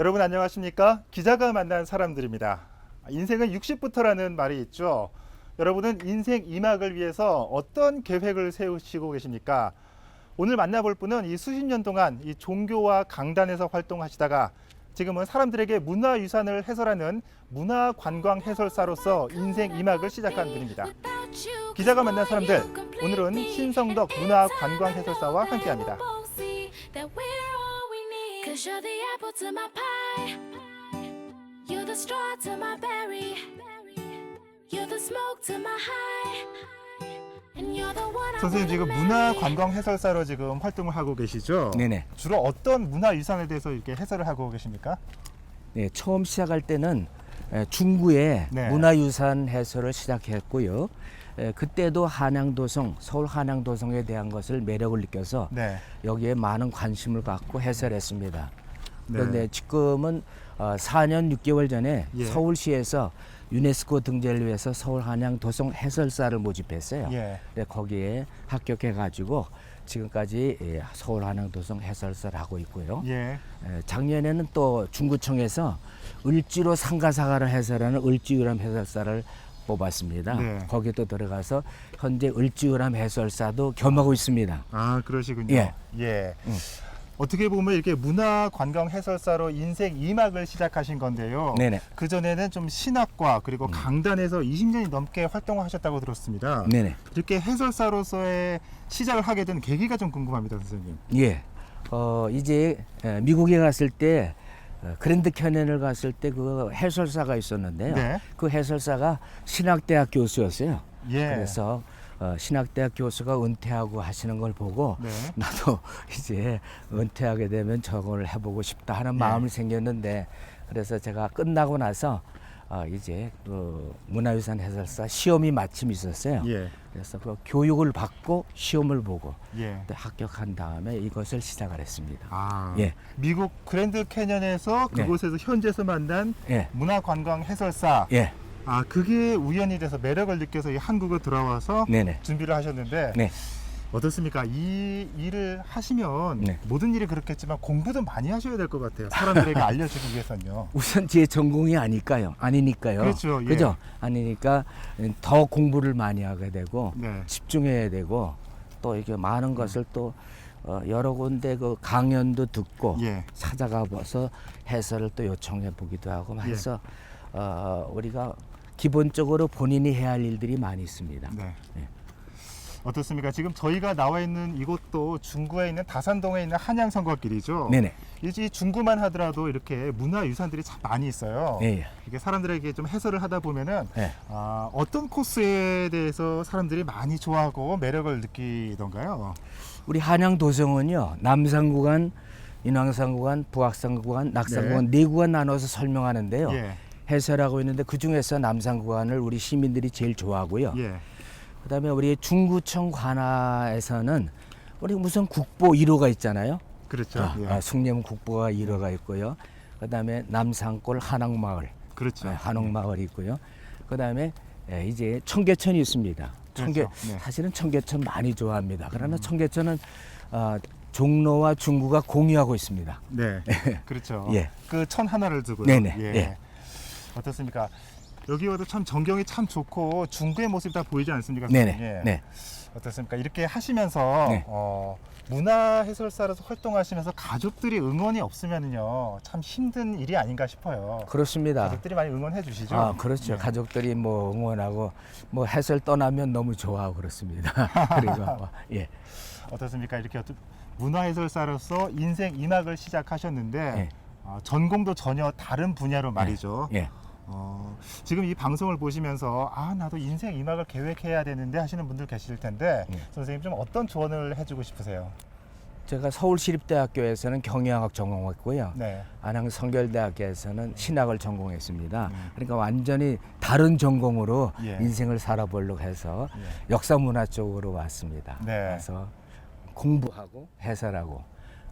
여러분 안녕하십니까? 기자가 만난 사람들입니다. 인생은 60부터라는 말이 있죠. 여러분은 인생 2막을 위해서 어떤 계획을 세우시고 계십니까? 오늘 만나볼 분은 이 수십 년 동안 이 종교와 강단에서 활동하시다가 지금은 사람들에게 문화유산을 해설하는 문화관광 해설사로서 인생 2막을 시작한 분입니다. 기자가 만난 사람들, 오늘은 신성덕 문화관광 해설사와 함께합니다. Cause you're the apple to my pie. You're the straw to my berry. You're the smoke to my high. And you're the one I 선생님 지금 wanna 문화관광 해설사로 지금 활동을 하고 계시죠? 네네. 주로 어떤 문화 유산에 대해서 이렇게 해설을 하고 계십니까? 네, 처음 시작할 때는 에, 중구에 네. 문화유산 해설을 시작했고요. 에, 그때도 한양도성, 서울 한양도성에 대한 것을 매력을 느껴서 네. 여기에 많은 관심을 갖고 해설했습니다. 네. 그런데 지금은 어, 4년 6개월 전에 예. 서울시에서 유네스코 등재를 위해서 서울 한양 도성 해설사를 모집했어요. 예. 네, 거기에 합격해가지고 지금까지 예, 서울 한양 도성 해설사를 하고 있고요. 예. 예, 작년에는 또 중구청에서 을지로 상가사가를 해설하는 을지유람 해설사를 뽑았습니다. 네. 거기도 들어가서 현재 을지유람 해설사도 겸하고 있습니다. 아 그러시군요. 예. 예. 음. 어떻게 보면 이렇게 문화 관광 해설사로 인생 2막을 시작하신 건데요. 네네. 음. 그 전에는 좀 신학과 그리고 강단에서 20년이 넘게 활동하셨다고 들었습니다. 네네. 이렇게 해설사로서의 시작을 하게 된 계기가 좀 궁금합니다, 선생님. 예. 어, 이제 에, 미국에 갔을 때 어, 그랜드 캐년을 갔을 때 그 해설사가 있었는데요. 네. 그 해설사가 신학대학 교수였어요. 예. 그래서 어, 신학대학 교수가 은퇴하고 하시는 걸 보고 네. 나도 이제 은퇴하게 되면 저걸 해보고 싶다 하는 예. 마음이 생겼는데 그래서 제가 끝나고 나서 어, 이제 그 문화유산 해설사 시험이 마침 있었어요. 예. 그래서 그 교육을 받고 시험을 보고 예. 또 합격한 다음에 이것을 시작을 했습니다. 아. 예. 미국 그랜드 캐년에서 네. 그곳에서 현지에서 만난 예, 문화관광 해설사. 예, 아 그게 우연이 돼서 매력을 느껴서 이 한국에 들어와서 네네, 준비를 하셨는데 네. 어떻습니까? 이 일을 하시면 네. 모든 일이 그렇겠지만 공부도 많이 하셔야 될 것 같아요. 사람들에게 알려주기 위해서는요. 우선 제 전공이 아니까요, 아니니까요. 그렇죠, 예. 그죠? 아니니까 더 공부를 많이 하게 되고 네. 집중해야 되고 또 이게 많은 것을 또 어, 여러 군데 그 강연도 듣고 예. 찾아가 봐서 해설을 또 요청해 보기도 하고 예. 해서 어, 우리가 기본적으로 본인이 해야 할 일들이 많이 있습니다. 네. 예. 어떻습니까? 지금 저희가 나와 있는 이곳도 중구에 있는 다산동에 있는 한양선거길이죠. 네네. 이 중구만 하더라도 이렇게 문화유산들이 참 많이 있어요. 예, 예. 이게 사람들에게 좀 해설을 하다 보면은 예. 아, 어떤 코스에 대해서 사람들이 많이 좋아하고 매력을 느끼던가요? 우리 한양 도성은요 남산 구간, 인왕산 구간, 북악산 구간, 낙산 네. 구간 네 구간 나눠서 설명하는데요. 예. 해설하고 있는데 그 중에서 남산 구간을 우리 시민들이 제일 좋아하고요. 예. 그다음에 우리 중구청 관하에서는 우리 무슨 국보 1호가 있잖아요. 그렇죠. 아, 예. 아, 숭례문 국보가 1호가 있고요. 그다음에 남산골 한옥마을, 그렇죠. 네, 한옥마을이 있고요. 그다음에 예, 이제 청계천이 있습니다. 청계 그렇죠. 네. 음. 사실은 청계천 많이 좋아합니다. 그러나 청계천은 어, 종로와 중구가 공유하고 있습니다. 네. 그렇죠. 예. 그 천 하나를 두고요. 네네. 예. 예. 어떻습니까? 여기 와도 참 전경이 참 좋고 중구의 모습이 다 보이지 않습니까? 네네. 선생님? 예. 네. 어떻습니까? 이렇게 하시면서 네. 어, 문화 해설사로서 활동하시면서 가족들이 응원이 없으면요 참 힘든 일이 아닌가 싶어요. 그렇습니다. 가족들이 많이 응원해 주시죠? 아, 그렇죠. 네. 가족들이 뭐 응원하고 뭐 해설 떠나면 너무 좋아하고 그렇습니다. 그리고 뭐, 예. 어떻습니까? 이렇게 어떤 문화 해설사로서 인생 이막을 시작하셨는데 예. 어, 전공도 전혀 다른 분야로 말이죠. 예. 어, 지금 이 방송을 보시면서 아 나도 인생 이막을 계획해야 되는데 하시는 분들 계실 텐데 예. 선생님 좀 어떤 조언을 해주고 싶으세요? 제가 서울시립대학교에서는 경영학 전공했고요. 네. 안양 성결대학교에서는 신학을 전공했습니다. 음. 그러니까 완전히 다른 전공으로 예. 인생을 살아보려고 해서 예. 역사문화 쪽으로 왔습니다. 네. 그래서 공부하고 해설하고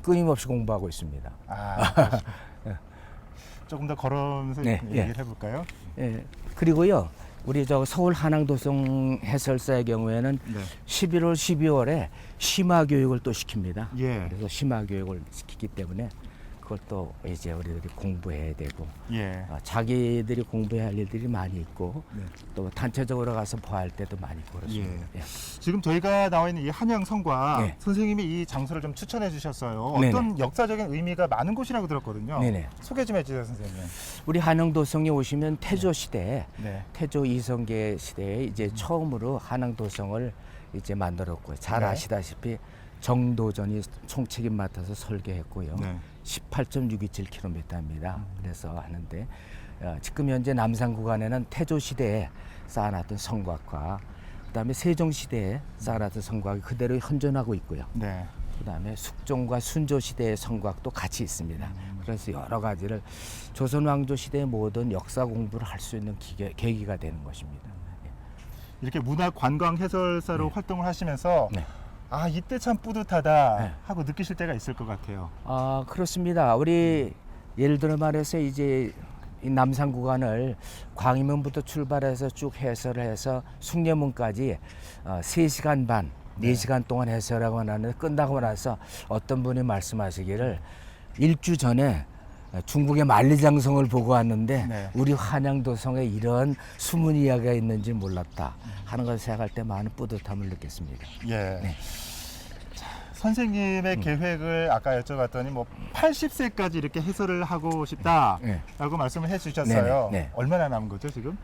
끊임없이 공부하고 있습니다. 아, 조금 더 걸으면서 네, 얘기를 예. 해볼까요? 예. 그리고요. 우리 저 서울 한양도성 해설사의 경우에는 네. 11월, 12월에 심화 교육을 또 시킵니다. 예. 그래서 심화 교육을 시키기 때문에 그걸 또 이제 우리들이 공부해야 되고 예. 어, 자기들이 공부해야 할 일들이 많이 있고 네. 또 단체적으로 가서 보할 때도 많이 있고 그렇습니다. 예. 지금 저희가 나와 있는 이 한양성과 네. 선생님이 이 장소를 좀 추천해 주셨어요. 네네. 어떤 역사적인 의미가 많은 곳이라고 들었거든요. 네네. 소개 좀 해주세요, 선생님. 우리 한양도성에 오시면 태조 시대, 네. 태조 이성계 시대에 이제 처음으로 한양도성을 이제 만들었고요. 잘 네. 아시다시피 정도전이 총책임 맡아서 설계했고요. 네. 18.627km입니다. 그래서 하는데 어, 지금 현재 남산 구간에는 태조 시대에 쌓아놨던 성곽과 그다음에 세종 시대에 쌓아놨던 성곽이 그대로 현존하고 있고요. 네. 그다음에 숙종과 순조 시대의 성곽도 같이 있습니다. 그래서 여러 가지를 조선 왕조 시대의 모든 역사 공부를 할 수 있는 기계, 계기가 되는 것입니다. 이렇게 문화 관광 해설사로 네. 활동을 하시면서 네. 아 이때 참 뿌듯하다 네. 하고 느끼실 때가 있을 것 같아요. 아 그렇습니다. 우리 예를 들어 말해서 이제 이 남산 구간을 광화문부터 출발해서 쭉 해설을 해서 숭례문까지 어, 3시간 반, 네. 4시간 동안 해설하고 나는데 끝나고 나서 어떤 분이 말씀하시기를 일주 전에 중국의 만리장성을 보고 왔는데 네. 우리 한양도성에 이런 숨은 이야기가 있는지 몰랐다 하는 것을 생각할 때 많은 뿌듯함을 느꼈습니다. 예. 네. 자, 선생님의 음. 계획을 아까 여쭤봤더니 뭐 80세까지 이렇게 해설을 하고 싶다라고 네. 말씀을 해주셨어요. 네네, 네. 얼마나 남은 거죠 지금?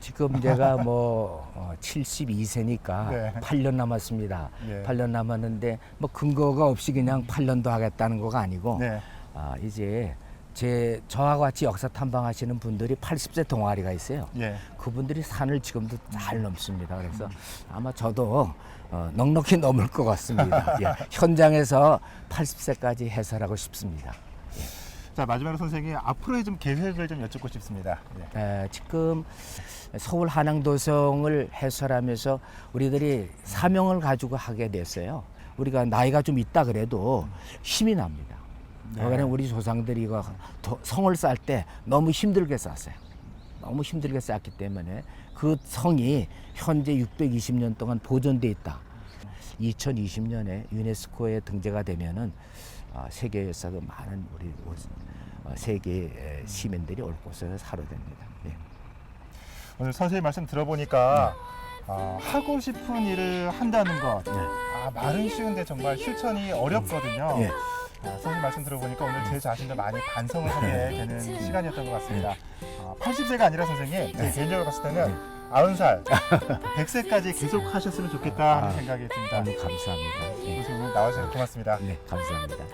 지금 제가 뭐 72세니까 네. 8년 남았습니다. 예. 8년 남았는데 뭐 근거가 없이 그냥 8년도 하겠다는 거가 아니고 네. 아, 이제 제 저와 같이 역사 탐방하시는 분들이 80세 동아리가 있어요. 예. 그분들이 산을 지금도 잘 넘습니다. 그래서 아마 저도 어, 넉넉히 넘을 것 같습니다. 예. 현장에서 80세까지 해설하고 싶습니다. 자 마지막으로 선생님 앞으로의 좀 계획을 좀 여쭙고 싶습니다. 네. 에, 지금 서울 한양도성을 해설하면서 우리들이 사명을 가지고 하게 됐어요. 우리가 나이가 좀 있다 그래도 힘이 납니다. 네. 왜냐면 우리 조상들이 이거 도- 성을 쌓을 때 너무 힘들게 쌓았어요. 너무 힘들게 쌓았기 때문에 그 성이 현재 620년 동안 보존돼 있다. 2020년에 유네스코에 등재가 되면은 어, 세계에서도 많은 우리 어, 세계 시민들이 올 곳을 사로 됩니다. 예. 오늘 선생님 말씀 들어보니까 아, 하고 싶은 일을 한다는 것. 네. 아, 말은 쉬운데 정말 실천이 어렵거든요. 예. 아, 선생님 말씀 들어보니까 오늘 제 자신도 많이 반성을 하게 되는 시간이었던 것 같습니다. 아, 80세가 아니라 선생님, 제 개인적으로 봤을 때는 90살, 100세까지 계속 하셨으면 좋겠다 하는 아. 생각이 듭니다. 너무 감사합니다. 예. 선생님 오늘 나와주셔서 고맙습니다. 네, 감사합니다.